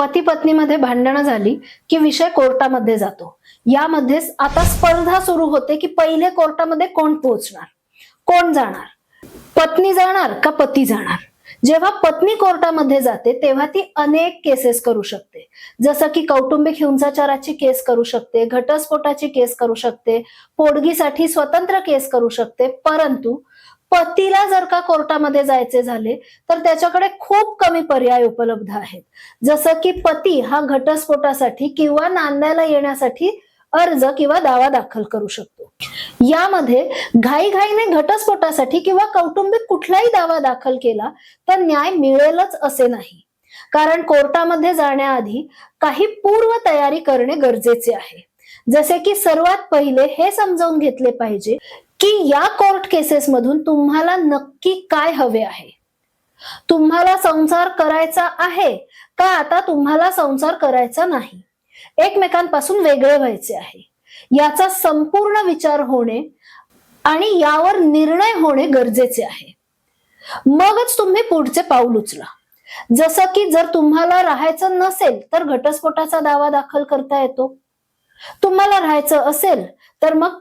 पती पत्नीमध्ये भांडणं झाली की विषय कोर्टामध्ये जातो. यामध्ये आता स्पर्धा सुरू होते की पहिले कोर्टामध्ये कोण पोहोचणार? कोण जाणार? पत्नी जाणार का पती जाणार? जेव्हा पत्नी कोर्टामध्ये जाते तेव्हा ती अनेक केसेस करू शकते. जसं की कौटुंबिक हिंसाचाराची केस करू शकते घटस्फोटाची केस करू शकते पोडगीसाठी स्वतंत्र केस करू शकते परंतु पतीला जर का कोर्टामध्ये जायचे झाले तर त्याच्याकडे खूप कमी पर्याय उपलब्ध आहेत. जसं की पती हा घटस्फोटासाठी किंवा नांदायला येण्यासाठी अर्ज किंवा दावा दाखल करू शकतो. यामध्ये घाईघाईने घटस्फोटासाठी किंवा कौटुंबिक कुठलाही दावा दाखल केला तर न्याय मिळेलच असे नाही. कारण कोर्टामध्ये जाण्याआधी काही पूर्व तयारी करणे गरजेचे आहे. जसे की सर्वात पहिले हे समजावून घेतले पाहिजे की या कोर्ट केसेसमधून तुम्हाला नक्की काय हवे आहे? तुम्हाला संसार करायचा आहे का आता तुम्हाला संसार करायचा नाही? एकमेकांपासून वेगळे व्हायचे आहे. याचा संपूर्ण विचार होणे आणि यावर निर्णय होणे गरजेचे आहे. मगच तुम्ही पुढचे पाऊल उचला. जसं की जर तुम्हाला राहायचं नसेल तर घटस्फोटाचा दावा दाखल करता येतो. तुम्हाला राहायचं असेल तर मग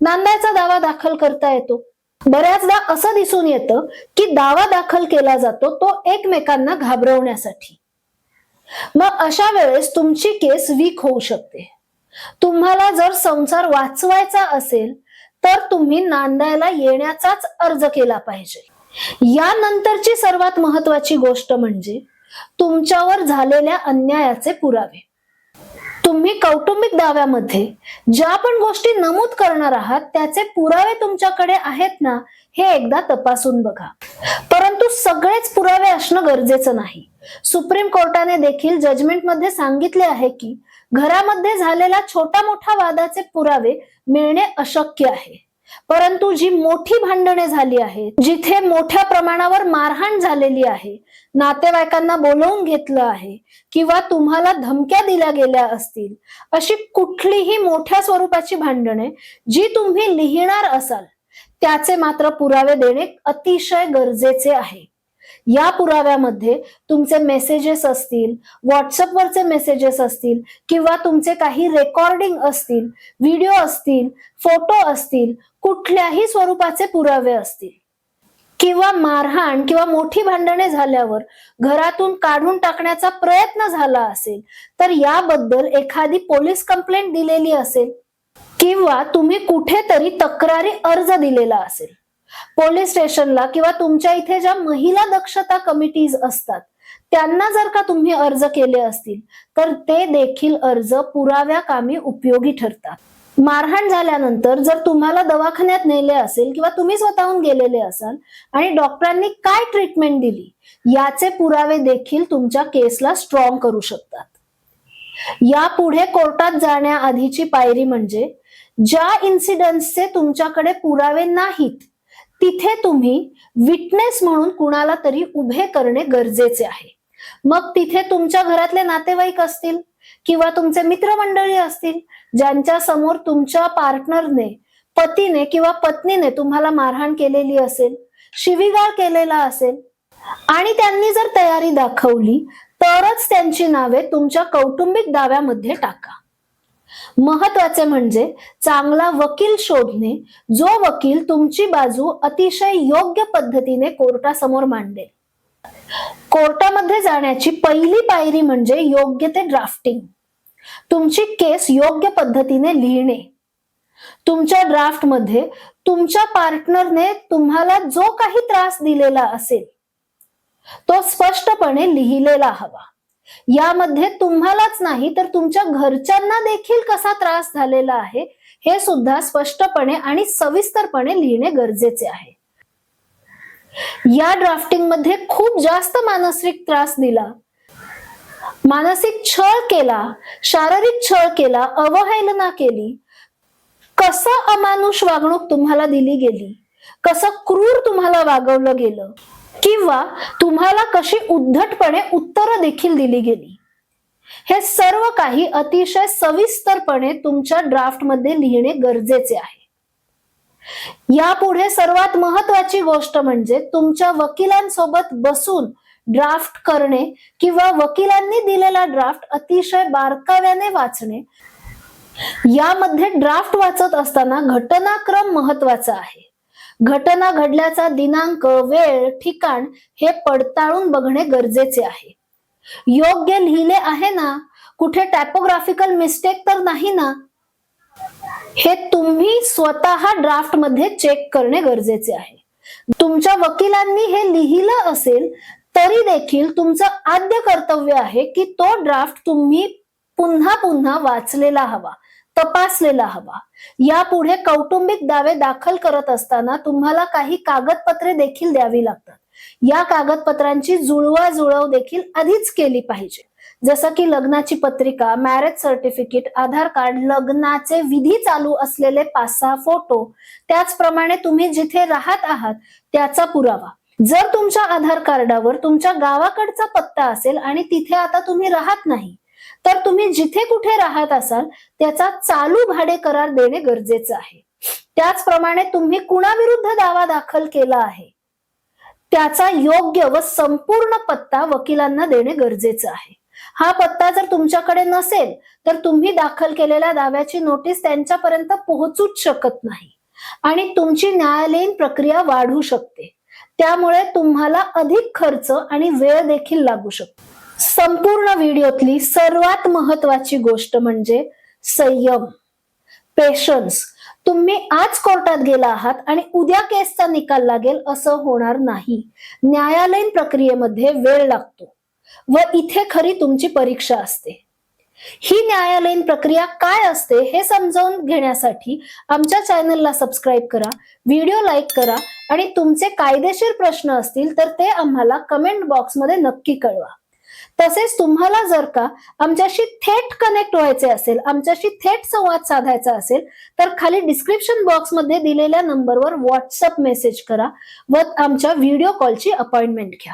नांदायचा दावा दाखल करता येतो. बऱ्याचदा असं दिसून येतं की दावा दाखल केला जातो तो एकमेकांना घाबरवण्यासाठी. मग अशा वेळेस तुमची केस वीक होऊ शकते. तुम्हाला जर संसार वाचवायचा असेल तर तुम्ही नांदायला येण्याचाच अर्ज केला पाहिजे. यानंतरची सर्वात महत्वाची गोष्ट म्हणजे तुमच्यावर झालेल्या अन्यायाचे पुरावे. तुम्ही कौटुंबिक दाव्यामध्ये ज्या पण गोष्टी नमूद करणार आहात त्याचे पुरावे तुमच्याकडे आहेत ना हे एकदा तपासून बघा. परंतु सगळेच पुरावे असणं गरजेचं नाही. सुप्रीम कोर्टाने देखील जजमेंटमध्ये सांगितले आहे की घरामध्ये झालेला छोटा मोठा वादाचे पुरावे मिळणे अशक्य आहे. परंतु जी मोठी भांडणे झाली आहेत जिथे मोठ्या प्रमाणावर मारहाण झालेली आहे नातेवाईकांना बोलवून घेतलं आहे किंवा तुम्हाला धमक्या दिल्या गेल्या असतील अशी कुठलीही मोठ्या स्वरूपाची भांडणे जी तुम्ही लिहिणार असाल त्याचे मात्र पुरावे देणे अतिशय गरजेचे आहे. या पुराव्यामध्ये तुमचे मेसेजेस असतील व्हॉट्सअपवरचे मेसेजेस असतील किंवा तुमचे काही रेकॉर्डिंग असतील व्हिडिओ असतील फोटो असतील कुठल्याही स्वरूपाचे पुरावे असतील. किंवा मारहाण किंवा मोठी भांडणे झाल्यावर घरातून काढून टाकण्याचा प्रयत्न झाला असेल तर याबद्दल एखादी पोलीस कंप्लेंट दिलेली असेल किंवा तुम्ही कुठेतरी तक्रारी अर्ज दिलेला असेल. पोलीस स्टेशनला किंवा तुमच्या इथे ज्या महिला दक्षता कमिटीज असतात त्यांना जर का तुम्ही अर्ज केले असतील तर ते देखील अर्ज पुराव्या कामी उपयोगी ठरतात. मारहाण झाल्यानंतर जर तुम्हाला दवाखान्यात नेले असेल किंवा तुम्ही स्वतःहून गेलेले असाल आणि डॉक्टरांनी काय ट्रीटमेंट दिली याचे पुरावे देखील तुमच्या केसला स्ट्रॉंग करू शकतात. यापुढे कोर्टात जाण्याआधीची पायरी म्हणजे ज्या इन्सिडन्सचे तुमच्याकडे पुरावे नाहीत तिथे तुम्ही विटनेस म्हणून कुणाला तरी उभे करणे गरजेचे आहे. मग तिथे तुमच्या घरातले नातेवाईक असतील किंवा तुमचे मित्रमंडळी असतील ज्यांच्या समोर तुमच्या पार्टनरने पतीने किंवा पत्नीने तुम्हाला मारहाण केलेली असेल शिवीगाळ केलेला असेल आणि त्यांनी जर तयारी दाखवली तरच त्यांची नावे तुमच्या कौटुंबिक दाव्यामध्ये टाका. महत्त्वाचे म्हणजे चांगला वकील शोधणे जो वकील तुमची बाजू अतिशय योग्य पद्धतीने कोर्टासमोर मांडेल. कोर्टामध्ये जाण्याची पहिली पायरी म्हणजे योग्य ते ड्राफ्टिंग. तुमची केस योग्य पद्धतीने लिहिणे. तुमच्या ड्राफ्टमध्ये तुमच्या पार्टनरने तुम्हाला जो काही त्रास दिलेला असेल तो स्पष्टपणे लिहिलेला हवा. यामध्ये तुम्हालाच नाही तर तुमच्या घरच्यांना देखील कसा त्रास झालेला आहे हे सुद्धा स्पष्टपणे आणि सविस्तरपणे लिहिणे गरजेचे आहे. या ड्राफ्टिंगमध्ये खूप जास्त मानसिक त्रास दिला. मानसिक छळ केला शारीरिक छळ केला अवहेलना केली. कसं अमानुष वागणूक तुम्हाला दिली गेली? कसं क्रूर तुम्हाला वागवलं गेलं? किंवा तुम्हाला कशी उद्धटपणे उत्तरं देखील दिली गेली? हे सर्व काही अतिशय सविस्तरपणे तुमच्या ड्राफ्टमध्ये लिहिणे गरजेचे आहे. यापुढे सर्वात महत्वाची गोष्ट म्हणजे तुमच्या वकिलांसोबत बसून ड्राफ्ट करणे किंवा वकिलांनी दिलेला ड्राफ्ट अतिशय बारकाव्याने वाचणे यामध्ये ड्राफ्ट वाचत असताना घटनाक्रम महत्त्वाचा आहे. घटना घडल्याचा दिनांक वेळ ठिकाण हे पडताळून बघणे गरजेचे आहे. योग्य लिहिले आहे ना? कुठे टायपोग्राफिकल मिस्टेक तर नाही ना? हे तुम्ही स्वतः ड्राफ्टमध्ये चेक करणे गरजेचे आहे. तुमच्या वकिलांनी हे लिहिलं असेल तरी देखील तुमचं आद्य कर्तव्य आहे की तो ड्राफ्ट तुम्ही पुन्हा पुन्हा वाचलेला हवा. तपासलेला हवा. यापुढे कौटुंबिक दावे दाखल करत असताना तुम्हाला काही कागदपत्रे देखील द्यावी लागतात. या कागदपत्रांची जुळवाजुळव देखील आधीच केली पाहिजे. जसं की लग्नाची पत्रिका मॅरेज सर्टिफिकेट आधार कार्ड लग्नाचे विधी चालू असलेले पाच सहा फोटो त्याचप्रमाणे तुम्ही जिथे राहत आहात त्याचा पुरावा. जर तुमच्या आधार कार्डावर तुमच्या गावाकडचा पत्ता असेल आणि तिथे आता तुम्ही राहत नाही तर तुम्ही जिथे कुठे राहत असाल त्याचा चालू भाडे करार देणे गरजेचं आहे. त्याचप्रमाणे तुम्ही कुणाविरुद्ध दावा दाखल केला आहे त्याचा योग्य व संपूर्ण पत्ता वकिलांना देणे गरजेचं आहे. हा पत्ता जर तुमच्याकडे नसेल तर तुम्ही दाखल केलेल्या दाव्याची नोटीस त्यांच्यापर्यंत पोहोचूच शकत नाही आणि तुमची न्यायालयीन प्रक्रिया वाढू शकते. त्यामुळे तुम्हाला अधिक खर्च आणि वेळ देखील लागू शकतो. संपूर्ण व्हिडिओतली सर्वात महत्वाची गोष्ट म्हणजे संयम पेशन्स तुम्ही आज कोर्टात गेला आहात आणि उद्या केसचा निकाल लागेल असं होणार नाही. न्यायालयीन प्रक्रियेमध्ये वेळ लागतो व इथे खरी तुमची परीक्षा असते. ही न्यायालयीन प्रक्रिया काय असते हे समजावून घेण्यासाठी आमच्या चॅनलला सबस्क्राईब करा व्हिडिओ लाईक करा आणि तुमचे कायदेशीर प्रश्न असतील तर ते आम्हाला कमेंट बॉक्समध्ये नक्की कळवा. तसेच तुम्हाला जर का आमच्याशी थेट कनेक्ट व्हायचे असेल आमच्याशी थेट संवाद साधायचा असेल तर खाली डिस्क्रिप्शन बॉक्समध्ये दिलेल्या नंबरवर व्हॉट्सअप मेसेज करा व आमच्या व्हिडिओ कॉलची अपॉइंटमेंट घ्या.